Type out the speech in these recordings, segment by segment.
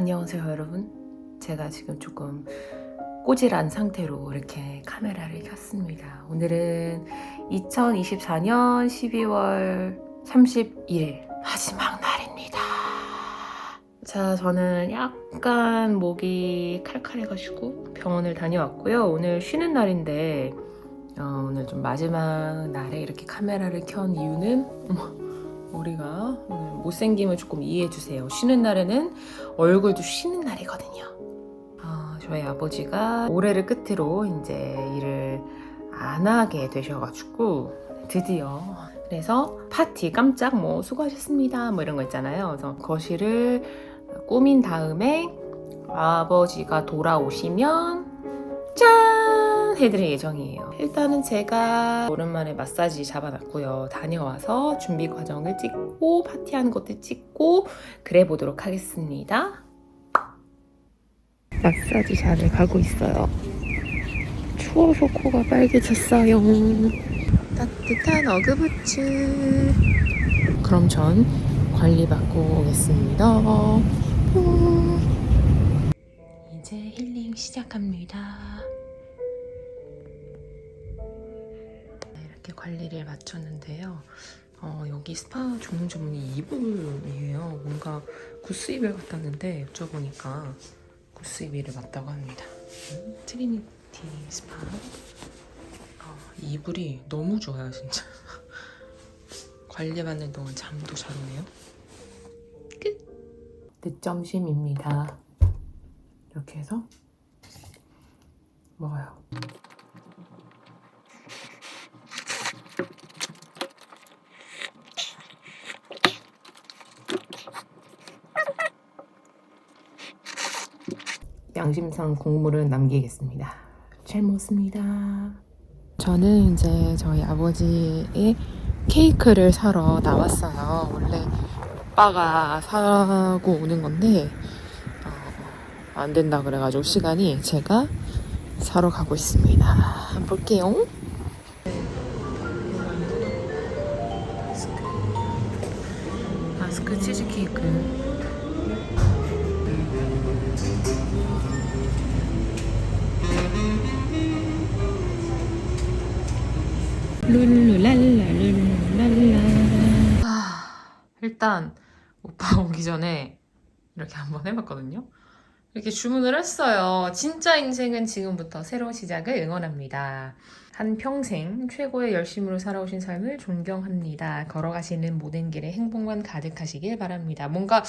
안녕하세요, 여러분. 제가 지금 조금 꼬질한 상태로 이렇게 카메라를 켰습니다. 오늘은 2024년 12월 31일 마지막 날입니다. 자, 저는 약간 목이 칼칼해가지고 병원을 다녀왔고요. 오늘 쉬는 날인데 어, 오늘 좀 마지막 날에 이렇게 카메라를 켠 이유는 어 머, 우리가 못생김을 조금 이해해 주세요. 쉬는 날에는 얼굴도 쉬는 날이거든요. 어, 저희 아버지가 올해를 끝으로 이제 일을 안 하게 되셔가지고 드디어 그래서 파티 깜짝 뭐 수고하셨습니다 뭐 이런 거 있잖아요. 그래서 거실을 꾸민 다음에 아버지가 돌아오시면 짠 해드릴 예정이에요. 일단은 제가 오랜만에 마사지 잡아놨고요. 다녀와서 준비 과정을 찍고 파티하는 것도 찍고 그래 보도록 하겠습니다. 마사지샵을 가고 있어요. 추워서 코가 빨개졌어요. 따뜻한 어그부츠. 그럼 전 관리받고 오겠습니다. 뿅. 이제 힐링 시작합니다. 관리를 마쳤는데요. 어, 여기 스파 전문 전문이 이불이에요. 뭔가 구스이별 같았는데 여쭤보니까 구스이비를 맞다고 합니다. 음, 트리니티 스파. 어, 이불이 너무 좋아요, 진짜. 관리받는 동안 잠도 잘 오네요. 끝. 늦점심입니다. 이렇게 해서 먹어요. 양심상 국물은 남기겠습니다. 잘 먹습니다. 저는 이제 저희 아버지의 케이크를 사러 나왔어요. 원래 오빠가 사고 오는 건데 어, 안 된다 그래가지고 시간이 제가 사러 가고 있습니다. 한번 볼게요. 마스크 치즈 케이크. 룰루랄라 룰루랄라. 아, 일단 오빠 오기 전에 이렇게 한번 해봤거든요. 이렇게 주문을 했어요. 진짜 인생은 지금부터 새로운 시작을 응원합니다. 한 평생 최고의 열심으로 살아오신 삶을 존경합니다. 걸어가시는 모든 길에 행복만 가득하시길 바랍니다. 뭔가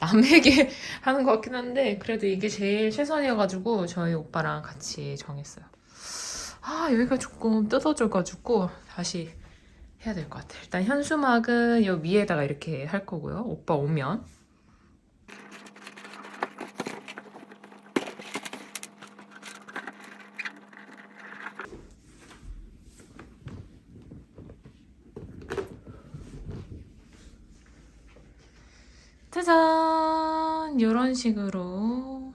남에게 하는 것 같긴 한데 그래도 이게 제일 최선이어가지고 저희 오빠랑 같이 정했어요 아 여기가 조금 뜯어져가지고 다시 해야 될 것 같아요. 일단 현수막은 요 위에다가 이렇게 할 거고요. 오빠 오면 짜잔 이런 식으로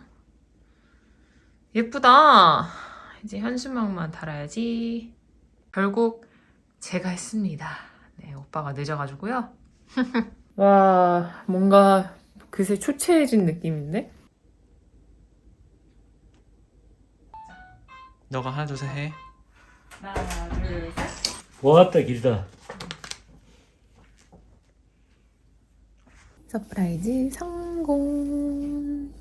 예쁘다. 이제 현수막만 달아야지. 결국 제가 했습니다. 네, 오빠가 늦어가지고요. 와, 뭔가 그새 초췌해진 느낌인데? 너가 하나 둘 셋 해. 하나, 둘, 셋. 왔다 길다. 서프라이즈 성공.